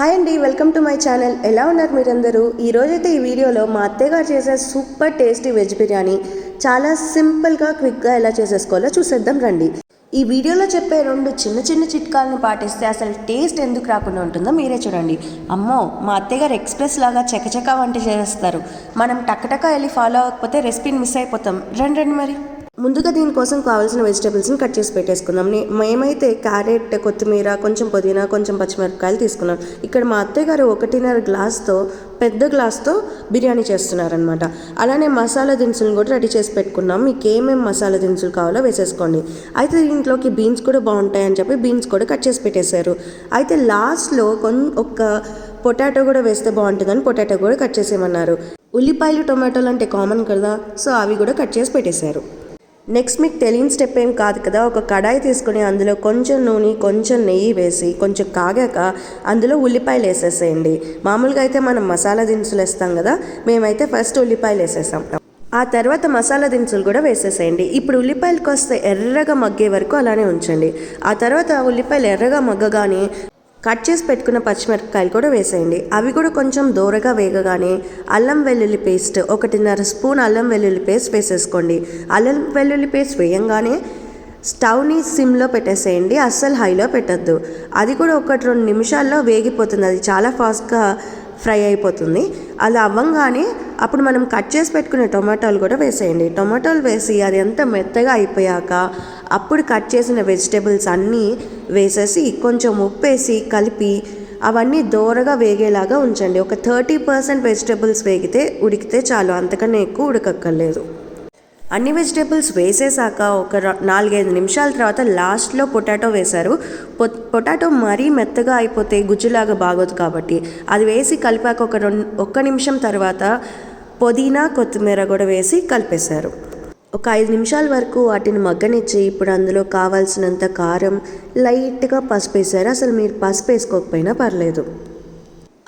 Hi అండి welcome to my channel. ఎలా ఉన్నారు మీరందరూ? ఈరోజైతే ఈ వీడియోలో మా అత్తయ్య గారు చేసే సూపర్ టేస్టీ వెజ్ బిర్యానీ చాలా సింపుల్గా క్విక్గా ఎలా చేసేసుకోవాలో చూసేద్దాం రండి. ఈ వీడియోలో చెప్పే రెండు చిన్న చిన్న చిట్కాలను పాటిస్తే అసలు టేస్ట్ ఎందుకు రాకుండా ఉంటుందో మీరే చూడండి. అమ్మో మా అత్తయ్య గారు ఎక్స్ప్రెస్ లాగా చకచకా వంట చేస్తారు. మనం టక్కటక్క వెళ్ళి ఫాలో అవ్వకపోతే రెసిపీని మిస్ అయిపోతాం. రండి రండి మరి. ముందుగా దీనికోసం కావాల్సిన వెజిటేబుల్స్ని కట్ చేసి పెట్టేసుకుందాం. మేమైతే క్యారెట్ కొత్తిమీర కొంచెం పుదీనా కొంచెం పచ్చిమిరపకాయలు తీసుకున్నాం. ఇక్కడ మా అత్తయ్య గారు ఒకటిన్నర గ్లాస్తో పెద్ద గ్లాస్తో బిర్యానీ చేస్తున్నారనమాట అలానే మసాలా దినుసులు కూడా రెడీ చేసి పెట్టుకున్నాం. మీకు ఏమేమి మసాలా దినుసులు కావాలో వేసేసుకోండి. అయితే దీంట్లోకి బీన్స్ కూడా బాగుంటాయని చెప్పి బీన్స్ కూడా కట్ చేసి పెట్టేశారు. అయితే లాస్ట్లో కొన్ ఒక పొటాటో కూడా వేస్తే బాగుంటుందని పొటాటో కూడా కట్ చేసేయమన్నారు. ఉల్లిపాయలు టొమాటోలు అంటే కామన్ కదా సో అవి కూడా కట్ చేసి పెట్టేశారు. నెక్స్ట్ మీకు తెలియని స్టెప్ ఏం కాదు కదా. ఒక కడాయి తీసుకుని అందులో కొంచెం నూనె కొంచెం నెయ్యి వేసి కొంచెం కాగాక అందులో ఉల్లిపాయలు వేసేసేయండి. మామూలుగా అయితే మనం మసాలా దినుసులు వేస్తాం కదా. మేమైతే ఫస్ట్ ఉల్లిపాయలు వేసేసాం. ఆ తర్వాత మసాలా దినుసులు కూడా వేసేసేయండి. ఇప్పుడు ఉల్లిపాయలు కాస్త ఎర్రగా మగ్గే వరకు అలానే ఉంచండి. ఆ తర్వాత ఉల్లిపాయలు ఎర్రగా మగ్గగానే కట్ చేసి పెట్టుకున్న పచ్చిమిరపకాయలు కూడా వేసేయండి. అవి కూడా కొంచెం దూరగా వేగగానే అల్లం వెల్లుల్లి పేస్ట్ ఒకటిన్నర స్పూన్ అల్లం వెల్లుల్లి పేస్ట్ వేసేసుకోండి. అల్లం వెల్లుల్లి పేస్ట్ వేయంగానే స్టవ్ని సిమ్లో పెట్టేసేయండి. అస్సలు హైలో పెట్టద్దు. అది కూడా ఒకటి రెండు నిమిషాల్లో వేగిపోతుంది. అది చాలా ఫాస్ట్గా ఫ్రై అయిపోతుంది. అలా అవ్వంగానే అప్పుడు మనం కట్ చేసి పెట్టుకునే టొమాటోలు కూడా వేసేయండి. టొమాటోలు వేసి అది ఎంత మెత్తగా అయిపోయాక అప్పుడు కట్ చేసిన వెజిటేబుల్స్ అన్నీ వేసేసి కొంచెం ఉప్పు వేసి కలిపి అవన్నీ దోరగా వేగేలాగా ఉంచండి. ఒక థర్టీ పర్సెంట్ వెజిటేబుల్స్ వేగితే ఉడికితే చాలు. అంతకన్నా ఎక్కువ ఉడకక్కర్లేదు. అన్ని వెజిటేబుల్స్ వేసేసాక ఒక నాలుగైదు నిమిషాల తర్వాత లాస్ట్లో పొటాటో వేశారు. పొ- పొటాటో మరీ మెత్తగా అయిపోతే గుజ్జులాగా బాగోదు కాబట్టి. అది వేసి కలిపాక ఒక రెండు ఒక్క నిమిషం తర్వాత పుదీనా కొత్తిమీర కూడా వేసి కలిపేశారు. ఒక ఐదు నిమిషాల వరకు వాటిని మగ్గనిచ్చి ఇప్పుడు అందులో కావాల్సినంత కారం లైట్గా పసుపు వేసారు అసలు మీరు పసుపు వేసుకోకపోయినా పర్లేదు.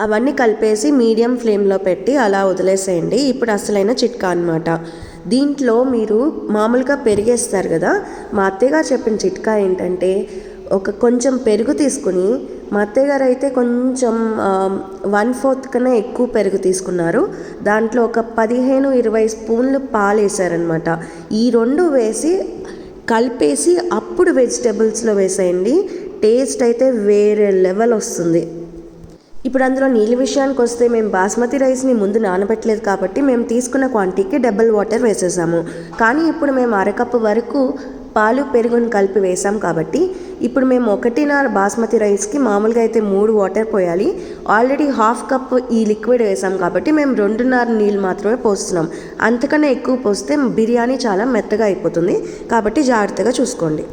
అవన్నీ కలిపేసి మీడియం ఫ్లేమ్లో పెట్టి అలా వదిలేసేయండి. ఇప్పుడు అసలైన చిట్కా అనమాట దీంట్లో మీరు మామూలుగా పెరిగేస్తారు కదా. మా అత్తయ్యగారు చెప్పిన చిట్కా ఏంటంటే ఒక కొంచెం పెరుగు తీసుకుని మా అత్తయ్య గారు అయితే కొంచెం వన్ ఫోర్త్ కన్నా ఎక్కువ పెరుగు తీసుకున్నారు. దాంట్లో ఒక పదిహేను ఇరవై స్పూన్లు పాలు వేసారనమాట ఈ రెండు వేసి కలిపేసి అప్పుడు వెజిటేబుల్స్లో వేసేయండి. టేస్ట్ అయితే వేరే లెవెల్ వస్తుంది. ఇప్పుడు అందులో నీళ్ళ విషయానికి వస్తే మేము బాస్మతి రైస్ని ముందు నానబెట్టలేదు కాబట్టి మేము తీసుకున్న క్వాంటిటీకి డబుల్ వాటర్ వేసేసాము. కానీ ఇప్పుడు మేము అరకప్పు వరకు పాలు పెరుగుని కలిపి వేసాం కాబట్టి ఇప్పుడు మేము ఒకటిన్నర బాస్మతి రైస్కి మామూలుగా అయితే మూడు వాటర్ పోయాలి. ఆల్రెడీ హాఫ్ కప్ ఈ లిక్విడ్ వేసాం కాబట్టి మేము రెండున్నర నీళ్ళు మాత్రమే పోస్తున్నాం. అంతకన్నా ఎక్కువ పోస్తే బిర్యానీ చాలా మెత్తగా అయిపోతుంది. కాబట్టి జాగ్రత్తగా చూసుకోండి.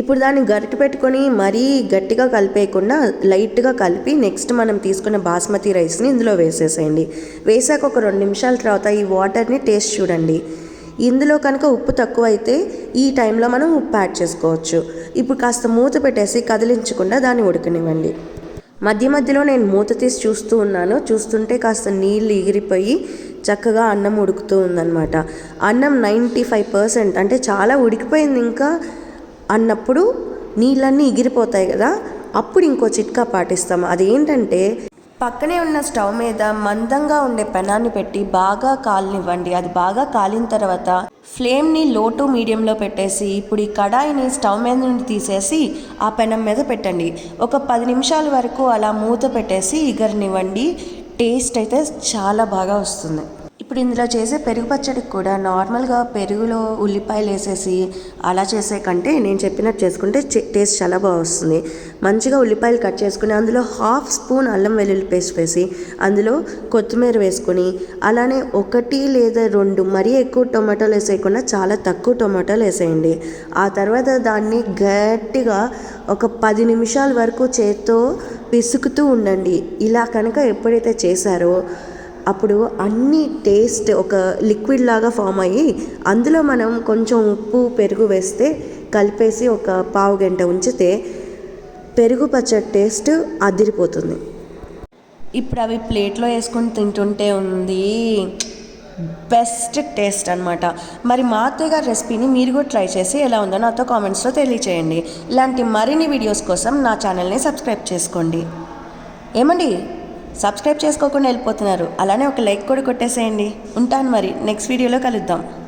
ఇప్పుడు దాన్ని గరిటె పెట్టుకొని మరీ గట్టిగా కలిపేయకుండా లైట్గా కలిపి నెక్స్ట్ మనం తీసుకున్న బాస్మతి రైస్ని ఇందులో వేసేసేయండి. వేసాక ఒక రెండు నిమిషాల తర్వాత ఈ వాటర్ని టేస్ట్ చూడండి. ఇందులో కనుక ఉప్పు తక్కువ అయితే ఈ టైంలో మనం ఉప్పు యాడ్ చేసుకోవచ్చు. ఇప్పుడు కాస్త మూత పెట్టేసి కదిలించకుండా దాన్ని ఉడకనివ్వండి. మధ్య మధ్యలో నేను మూత తీసి చూస్తూ ఉన్నాను. చూస్తుంటే కాస్త నీళ్ళు ఎగిరిపోయి చక్కగా అన్నం ఉడుకుతూ ఉందన్నమాట. అన్నం నైంటీ ఫైవ్ పర్సెంట్ అంటే చాలా ఉడికిపోయింది ఇంకా. అన్నప్పుడు నీళ్ళన్నీ ఎగిరిపోతాయి కదా అప్పుడు ఇంకో చిట్కా పాటిస్తాం. అదేంటంటే పక్కనే ఉన్న స్టవ్ మీద మందంగా ఉండే పెనాన్ని పెట్టి బాగా కాలనివ్వండి. అది బాగా కాలిన తర్వాత ఫ్లేమ్ని లో టు మీడియంలో పెట్టేసి ఇప్పుడు ఈ కడాయిని స్టవ్ మీద నుండి తీసేసి ఆ పెనం మీద పెట్టండి. ఒక పది నిమిషాల వరకు అలా మూత పెట్టేసి ఇగరనివ్వండి టేస్ట్ అయితే చాలా బాగా వస్తుంది. ఇప్పుడు ఇందులో చేసే పెరుగు పచ్చడికి కూడా నార్మల్గా పెరుగులో ఉల్లిపాయలు వేసేసి అలా చేసే కంటే నేను చెప్పినట్టు చేసుకుంటే టేస్ట్ చాలా బాగా వస్తుంది. మంచిగా ఉల్లిపాయలు కట్ చేసుకుని అందులో హాఫ్ స్పూన్ అల్లం వెల్లుల్లి పేస్ట్ వేసి అందులో కొత్తిమీర వేసుకొని అలానే ఒకటి లేదా రెండు మరీ ఎక్కువ టొమాటోలు వేసేయకుండా చాలా తక్కువ టొమాటోలు వేసేయండి. ఆ తర్వాత దాన్ని గట్టిగా ఒక పది నిమిషాల వరకు చేత్తో పిసుకుతూ ఉండండి. ఇలా కనుక ఎప్పుడైతే చేశారో అప్పుడు అన్ని టేస్ట్ ఒక లిక్విడ్ లాగా ఫామ్ అయ్యి అందులో మనం కొంచెం ఉప్పు పెరుగు వేస్తే కలిపేసి ఒక పావు గంట ఉంచితే పెరుగు పచ్చడి టేస్ట్ అదిరిపోతుంది. ఇప్పుడు అవి ప్లేట్లో వేసుకొని తింటుంటే ఉంది. బెస్ట్ టేస్ట్ అనమాట మరి మా అత్తయ్య గారి రెసిపీని మీరు కూడా ట్రై చేసి ఎలా ఉందో నాతో కామెంట్స్లో తెలియచేయండి. ఇలాంటి మరిన్ని వీడియోస్ కోసం నా ఛానల్ని సబ్స్క్రైబ్ చేసుకోండి. ఏమండి? సబ్స్క్రైబ్ చేసుకోకుండా వెళ్ళిపోతున్నారు. అలానే ఒక లైక్ కూడా కొట్టేసేయండి. ఉంటాను మరి. నెక్స్ట్ వీడియోలో కలుద్దాం.